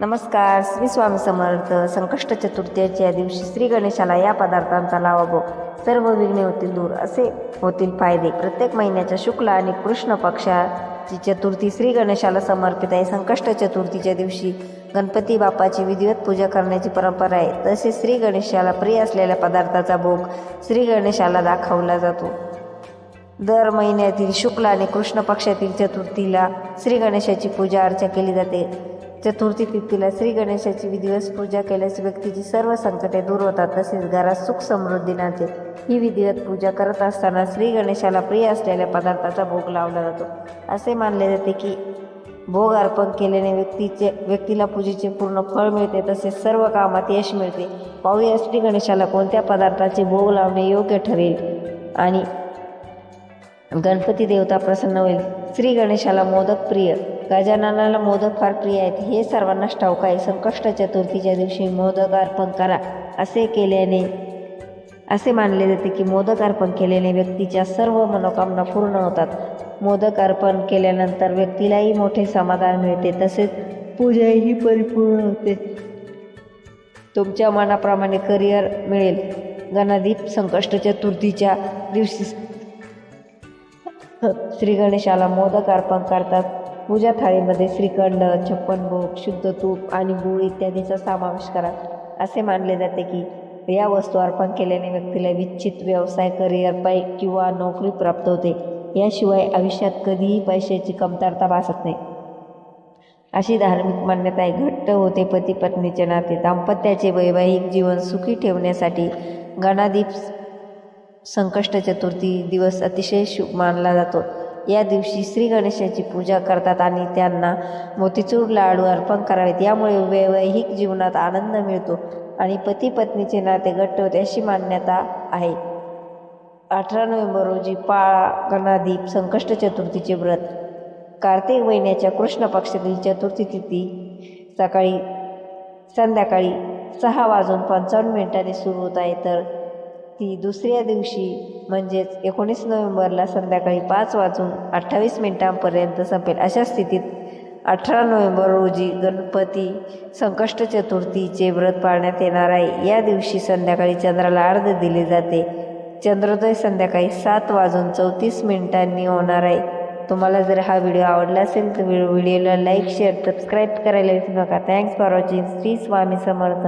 नमस्कार श्री स्वामी समर्थ संकष्ट चतुर्थीच्या दिवशी श्री गणेशाला या पदार्थांचा लावाभोग सर्व विघ्ने होतील दूर असे होतील फायदे. प्रत्येक महिन्याच्या शुक्ल आणि कृष्ण पक्षाची चतुर्थी श्री गणेशाला समर्पित आहे. संकष्ट चतुर्थीच्या दिवशी गणपती बाप्पाची विधिवत पूजा करण्याची परंपरा आहे. तसेच श्री गणेशाला प्रिय असलेल्या पदार्थाचा भोग श्री गणेशाला दाखवला जातो. दर महिन्यातील शुक्ल आणि कृष्ण पक्षातील चतुर्थीला श्री गणेशाची पूजा अर्चा केली जाते. चतुर्थी तिथीला श्री गणेशाची विधिवत पूजा केल्यास व्यक्तीची सर्व संकटे दूर होतात तसेच घरात सुख समृद्धी नाते ही विधिवत पूजा करत असताना श्री गणेशाला प्रिय असलेल्या पदार्थाचा भोग लावला जातो. असे मानले जाते की भोग अर्पण केल्याने व्यक्तीचे व्यक्तीला पूजेचे पूर्ण फळ मिळते तसेच सर्व कामात यश मिळते. पाहूया श्री गणेशाला कोणत्या पदार्थाचे भोग लावणे योग्य ठरेल आणि गणपती देवता प्रसन्न होईल. श्री गणेशाला मोदक प्रिय गजाननाला मोदक फार प्रिय आहेत. हे सर्वांनाच ठाऊक आहे. संकष्ट चतुर्थीच्या दिवशी मोदक अर्पण करा असे केल्याने असे मानले जाते की मोदक अर्पण केल्याने व्यक्तीच्या सर्व मनोकामना पूर्ण होतात. मोदक अर्पण केल्यानंतर व्यक्तीलाही मोठे समाधान मिळते. तसेच पूजाही परिपूर्ण होते. तुमच्या मनाप्रमाणे करिअर मिळेल. गणादीप संकष्ट चतुर्थीच्या दिवशी श्री गणेशाला मोदक अर्पण करतात. पूजा थाळीमध्ये श्रीखंड छप्पन भोग शुद्ध तूप आणि गूळ इत्यादीचा समावेश करा. असे मानले जाते की या वस्तू अर्पण केल्याने व्यक्तीला विच्छित व्यवसाय करिअर पै किंवा नोकरी प्राप्त होते. याशिवाय आयुष्यात कधीही पैशाची कमतरता भासत नाही. अशी धार्मिक मान्यता आहे घट्ट होते पती पत्नीचे नाते. दाम्पत्याचे वैवाहिक जीवन सुखी ठेवण्यासाठी गणादीप संकष्ट चतुर्थी दिवस अतिशय शुभ मानला जातो. या दिवशी श्री गणेशाची पूजा करतात आणि त्यांना मोतीचूर लाडू अर्पण करावेत. यामुळे वैवाहिक जीवनात आनंद मिळतो आणि पती पत्नीचे नाते घट्ट होते अशी मान्यता आहे. अठरा नोव्हेंबर रोजी पाळा गणादीप संकष्ट चतुर्थीचे व्रत. कार्तिक महिन्याच्या कृष्ण पक्षातील चतुर्थी तिथी सकाळी संध्याकाळी सहा वाजून पंचावन्न मिनिटांनी सुरू होत आहे. तर ती दुसऱ्या दिवशी म्हणजेच एकोणीस नोव्हेंबरला संध्याकाळी पाच वाजून अठ्ठावीस मिनिटांपर्यंत संपेल. अशा स्थितीत अठरा नोव्हेंबर रोजी गणपती संकष्ट चतुर्थीचे व्रत पाळण्यात येणार आहे. या दिवशी संध्याकाळी चंद्राला अर्ध दिले जाते. चंद्रोदय संध्याकाळी सात वाजून चौतीस मिनिटांनी होणार आहे. तुम्हाला जर हा व्हिडिओ आवडला असेल तर व्हिडिओला लाईक शेअर सबस्क्राईब करायला विसरू नका. Thanks for watching Shri Swami Samarth.